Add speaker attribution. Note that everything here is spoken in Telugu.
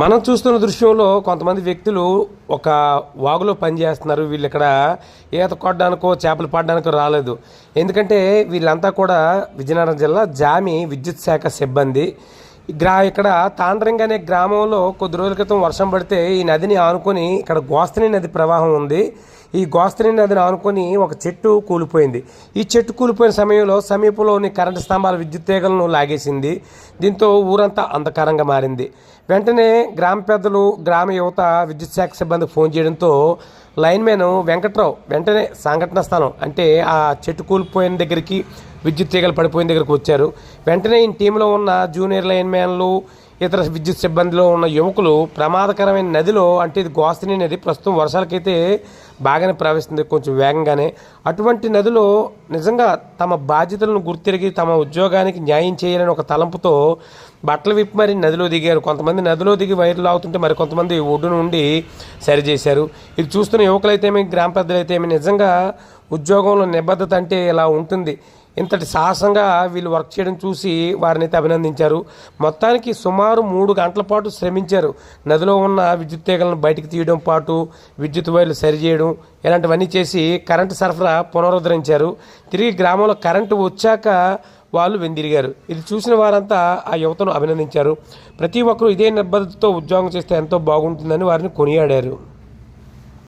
Speaker 1: మనం చూస్తున్న దృశ్యంలో కొంతమంది వ్యక్తులు ఒక వాగులో పనిచేస్తున్నారు వీళ్ళు ఇక్కడ ఈత కొట్టడానికో చేపలు పడడానికో రాలేదు. ఎందుకంటే వీళ్ళంతా కూడా విజయనగరం జిల్లా జామి విద్యుత్ శాఖ సిబ్బంది. గ్రా ఇక్కడ తాండ్రంగ్ అనే గ్రామంలో కొద్ది రోజుల క్రితం వర్షం పడితే ఈ నదిని ఆనుకొని ఇక్కడ గోస్తని నది ప్రవాహం ఉంది. ఈ గోస్తని నదిని ఆనుకొని ఒక చెట్టు కూలిపోయింది. ఈ చెట్టు కూలిపోయిన సమయంలో సమీపంలోని కరెంటు స్తంభాల విద్యుత్ తీగలను లాగేసింది. దీంతో ఊరంతా అంధకారంగా మారింది. వెంటనే గ్రామ పెద్దలు గ్రామ యువత విద్యుత్ శాఖ సిబ్బందికి ఫోన్ చేయడంతో లైన్మెన్ వెంకట్రావు వెంటనే సంఘటన స్థలం అంటే ఆ చెట్టు కూలిపోయిన దగ్గరికి విద్యుత్ తీగలు పడిపోయిన దగ్గరికి వచ్చారు. వెంటనే ఈ టీంలో ఉన్న జూనియర్ లైన్మ్యాన్లు ఇతర విద్యుత్ సిబ్బందిలో ఉన్న యువకులు ప్రమాదకరమైన నదిలో అంటే ఇది గోస్తని నది ప్రస్తుతం వర్షాలకైతే బాగానే ప్రవహిస్తుంది. కొంచెం వేగంగానే. అటువంటి నదిలో నిజంగా తమ బాధ్యతలను గుర్తిరిగి తమ ఉద్యోగానికి న్యాయం చేయాలని ఒక తలంపుతో బట్టలు విప్పి మరి నదిలో దిగారు. కొంతమంది నదిలో దిగి వైర్లు అవుతుంటే మరి కొంతమంది ఒడ్డు నుండి సరిచేశారు ఇది చూస్తున్న యువకులైతేమి గ్రామ పెద్దలైతేమి నిజంగా ఉద్యోగంలో నిబద్ధత అంటే ఇలా ఉంటుంది. ఇంతటి సాహసంగా వీళ్ళు వర్క్ చేయడం చూసి వారిని అయితే అభినందించారు. మొత్తానికి సుమారు మూడు గంటల పాటు శ్రమించారు. నదిలో ఉన్న విద్యుత్ తీగలను బయటికి తీయడం పాటు విద్యుత్ వైర్లు సరిచేయడం ఇలాంటివన్నీ చేసి కరెంటు సరఫరా పునరుద్ధరించారు. తిరిగి గ్రామంలో కరెంటు వచ్చాక వాళ్ళు వెందిరిగారు. ఇది చూసిన వారంతా ఆ యువతను అభినందించారు. ప్రతి ఒక్కరూ ఇదే నిబద్ధతతో ఉద్యోగం చేస్తే ఎంతో బాగుంటుందని వారిని కొనియాడారు.